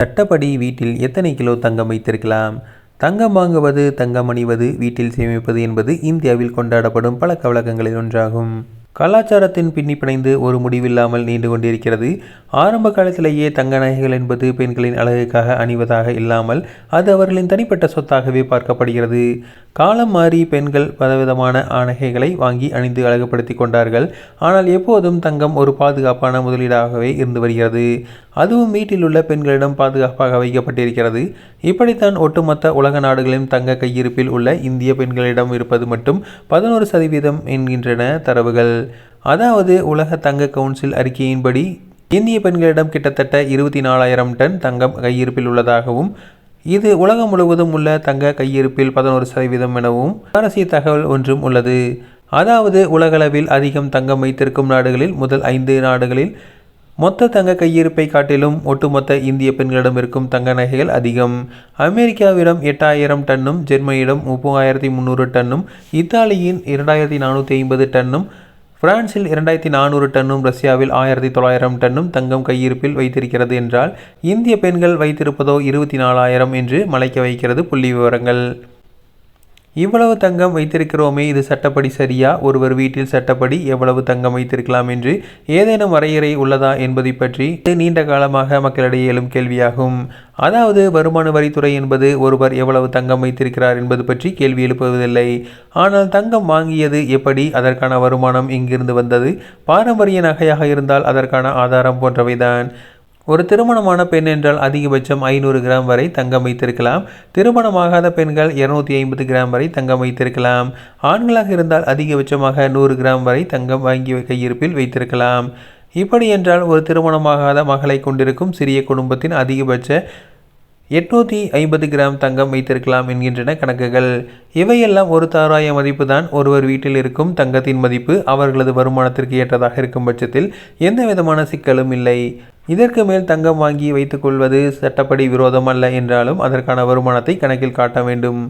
சட்டப்படி வீட்டில் எத்தனை கிலோ தங்கம் வைத்திருக்கலாம்? தங்கம் வாங்குவது தங்கம் அணிவது வீட்டில் சேமிப்பது என்பது இந்தியாவில் கொண்டாடப்படும் பழக்க வழக்கங்களில் ஒன்றாகும். கலாச்சாரத்தின் பின்னி பிணைந்து ஒரு முடிவில்லாமல் நீண்டு கொண்டிருக்கிறது ஆரம்ப காலத்திலேயே தங்க நகைகள் என்பது பெண்களின் அழகுக்காக அணிவதாக இல்லாமல் அது அவர்களின் தனிப்பட்ட சொத்தாகவே பார்க்கப்படுகிறது. காலம் மாறி பெண்கள் பலவிதமான நகைகளை வாங்கி அணிந்து அழகுபடுத்தி கொண்டார்கள். ஆனால் எப்போதும் தங்கம் ஒரு பாதுகாப்பான முதலீடாகவே இருந்து வருகிறது. அதுவும் வீட்டில் உள்ள பெண்களிடம் பாதுகாப்பாக வைக்கப்பட்டிருக்கிறது. இப்படித்தான் ஒட்டுமொத்த உலக நாடுகளின் தங்க கையிருப்பில் உள்ள இந்திய பெண்களிடம் இருப்பது மட்டும் பதினோரு சதவீதம் என்கின்றன தரவுகள். அதாவது உலக தங்க கவுன்சில் அறிக்கையின்படி இந்திய பெண்களிடம் கிட்டத்தட்ட இருபத்தி நாலாயிரம் டன் தங்கம் கையிருப்பில் உள்ளதாகவும் இது உலகம் முழுவதும் உள்ள தங்க கையிருப்பில் பதினோரு சதவீதம் எனவும் அரசிய தகவல் ஒன்றும் உள்ளது. அதாவது உலகளவில் அதிகம் தங்கம் வைத்திருக்கும் நாடுகளில் முதல் ஐந்து நாடுகளில் மொத்த தங்க கையிருப்பை காட்டிலும் ஒட்டுமொத்த இந்திய பெண்களிடம் இருக்கும் தங்க நகைகள் அதிகம். அமெரிக்காவிடம் எட்டாயிரம் டன்னும் ஜெர்மனியிடம் முப்பதாயிரத்தி முந்நூறு டன்னும் இத்தாலியின் இரண்டாயிரத்தி நானூற்றி ஐம்பது டன்னும் பிரான்சில் இரண்டாயிரத்தி நானூறு டன்னும் ரஷ்யாவில் ஆயிரத்தி தொள்ளாயிரம் டன்னும் தங்கம் கையிருப்பில் வைத்திருக்கிறது என்றால் இந்திய பெண்கள் வைத்திருப்பதோ இருபத்தி நாலாயிரம் என்று மலைக்க வைக்கிறது புள்ளி விவரங்கள் இவ்வளவு தங்கம் வைத்திருக்கிறோமே இது சட்டப்படி சரியா? ஒருவர் வீட்டில் சட்டப்படி எவ்வளவு தங்கம் வைத்திருக்கலாம் என்று ஏதேனும் வரையறை உள்ளதா என்பதை பற்றி நீண்ட காலமாக மக்களிடையே எழும் கேள்வியாகும். அதாவது வருமான வரித்துறை என்பது ஒருவர் எவ்வளவு தங்கம் வைத்திருக்கிறார் என்பது பற்றி கேள்வி எழுப்புவதில்லை. ஆனால் தங்கம் வாங்கியது எப்படி? அதற்கான வருமானம் இங்கிருந்து வந்தது? பாரம்பரிய நகையாக இருந்தால் அதற்கான ஆதாரம் போன்றவைதான். ஒரு திருமணமான பெண் என்றால் அதிகபட்சம் ஐநூறு கிராம் வரை தங்கம் வைத்திருக்கலாம். திருமணமாகாத பெண்கள் இருநூத்தி ஐம்பது கிராம் வரை தங்கம் வைத்திருக்கலாம். ஆண்களாக இருந்தால் அதிகபட்சமாக நூறு கிராம் வரை தங்கம் வாங்கி கையிருப்பில் வைத்திருக்கலாம். இப்படி என்றால் ஒரு திருமணமாகாத மகளை கொண்டிருக்கும் சிறிய குடும்பத்தின் அதிகபட்ச எட்நூற்றி ஐம்பது கிராம் தங்கம் வைத்திருக்கலாம் என்கின்றன கணக்குகள். இவையெல்லாம் ஒரு தாராய மதிப்பு தான் ஒருவர் வீட்டில் இருக்கும் தங்கத்தின் மதிப்பு அவர்களது வருமானத்திற்கு ஏற்றதாக இருக்கும் பட்சத்தில் எந்த விதமான சிக்கலும் இல்லை. இதற்கு மேல் தங்கம் வாங்கி வைத்துக்கொள்வது சட்டப்படி விரோதம் அல்ல என்றாலும் அதற்கான வருமானத்தை கணக்கில் காட்ட வேண்டும்.